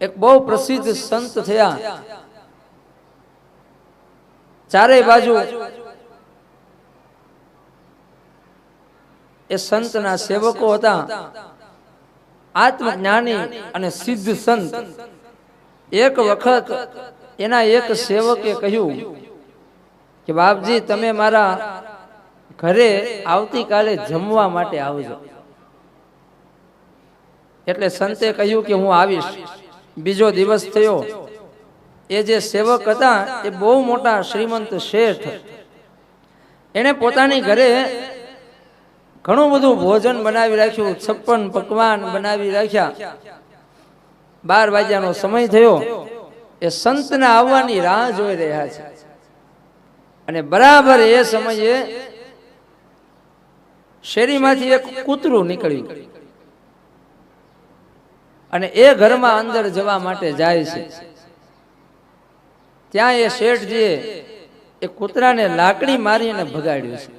એક બહુ પ્રસિદ્ધ સંત થયા. ચારેય બાજુ એ સંતના સેવકો હતા. આત્મજ્ઞાની અને સિદ્ધ સંત. એક વખત એના એક સેવકે કહ્યું કે, બાપજી, તમે મારા ઘરે આવતીકાલે જમવા માટે આવજો. એટલે સંતે કહ્યું કે, હું આવીશ. બીજો દિવસ થયો. એ જે સેવક હતા, એ બહુ મોટા શ્રીમંત શેઠ. એણે પોતાની ઘરે ઘણું બધું ભોજન બનાવી રાખ્યું, છપ્પન પકવાન બનાવી રાખ્યા. બાર વાગ્યાનો સમય થયો. એ સંતના આવવાની રાહ જોઈ રહ્યા છે. અને બરાબર એ સમયે શેરીમાંથી એક કૂતરું નીકળ્યું. અને એ ઘરમાં અંદર જવા માટે જાય છે. ત્યાં એ શેઠજીએ એ કૂતરાને લાકડી મારીને ભગાડ્યું છે.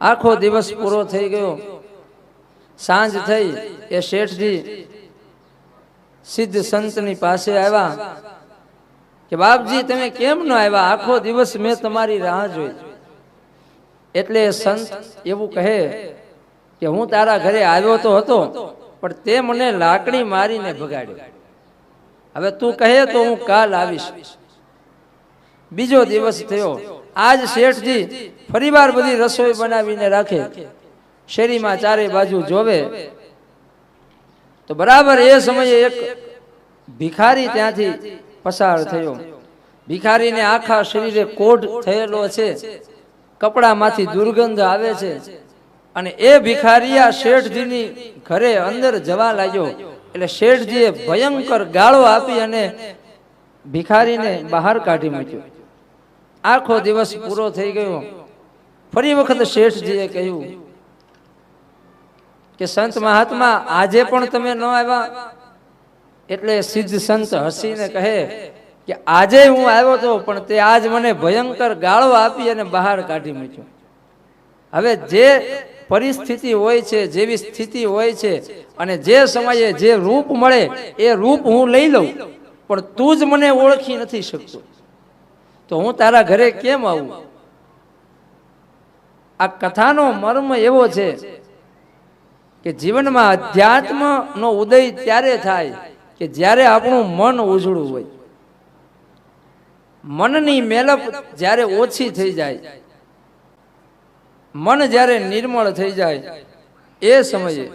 આખો દિવસ પૂરો થઈ ગયો. સાંજ થઈ, એ શેઠજી સિદ્ધ સંતની પાસે આવ્યા કે, બાપજી, તમે કેમ ન આવ્યા? આખો દિવસ મેં તમારી રાહ જોઈ. એટલે સંત એવું કહે કે, હું તારા ઘરે આવ્યો તો હતો પણ તે મને લાકડી મારીને ભગાડ્યો. હવે તું કહે તો હું કાલ આવીશ. બીજો દિવસ થયો. આજ શેઠજી ફરીવાર બધી રસોઈ બનાવીને રાખે. શેરીમાં ચારે બાજુ જોવે. તો બરાબર એ સમયે એક ભિખારી ત્યાંથી પસાર થયો. ભિખારીને આખા શરીરે કોઢ થયેલો છે. કપડામાંથી દુર્ગંધ આવે છે. અને એ ભિખારી આ શેઠજીની ઘરે અંદર જવા લાગ્યો. એટલે શેઠજીએ ભયંકર ગાળો આપી અને ભિખારીને બહાર કાઢી મૂક્યો. આખો દિવસ પૂરો થઈ ગયો. ફરી વખત શેઠજીએ કહ્યું કે, સંત મહાત્મા, આજે પણ તમે ન આવ્યા? એટલે સિદ્ધ સંત હસીને કહે કે, આજે હું આવ્યો હતો પણ તે આજ મને ભયંકર ગાળો આપી અને બહાર કાઢી મૂક્યો. હવે જે પરિસ્થિતિ હોય છે, જેવી સ્થિતિ હોય છે, અને જે સમયે જે રૂપ મળે, એ રૂપ હું લઈ લઉં, પણ તું જ મને ઓળખી નથી શકતો. તો હું તારા ઘરે કેમ આવું? આ કથાનો મર્મ એવો છે કે જીવનમાં અધ્યાત્મ નો ઉદય ત્યારે થાય કે જ્યારે આપણું મન ઉજળું હોય. મનની મેલપ જ્યારે ઓછી થઈ જાય. મન જ્યારે નિર્મળ થઈ જાય એ સમયે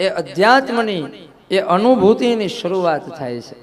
એ અધ્યાત્મની એ અનુભૂતિની શરૂઆત થાય છે.